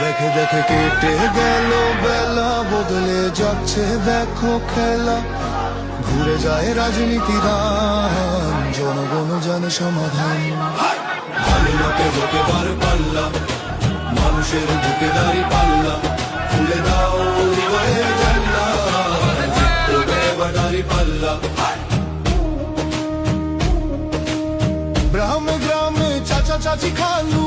দেখে দেখে কেটে গেল, বেলা বদলে যাচ্ছে, দেখো খেলা। ঘুরে যায় রাজনীতি রান জনগণ জানে সমাধান। ভালো লোকে লোকে বার পাল্লা, মানুষের বুকে দাঁড়ি পাল্লা। খুলে দাও দাঁড়ি পাল্লা। গ্রামে গ্রামে চাচা চাচি খালু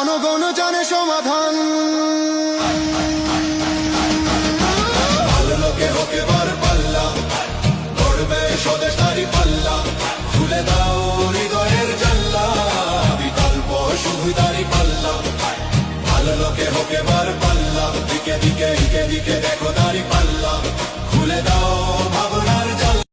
জনগণ জানে সমাধান। লোকে হোকে বার পাল্লা, গড়বে তারি পাল্লা বিকল্প পাল্লা। ভালো লোকে হোকে বার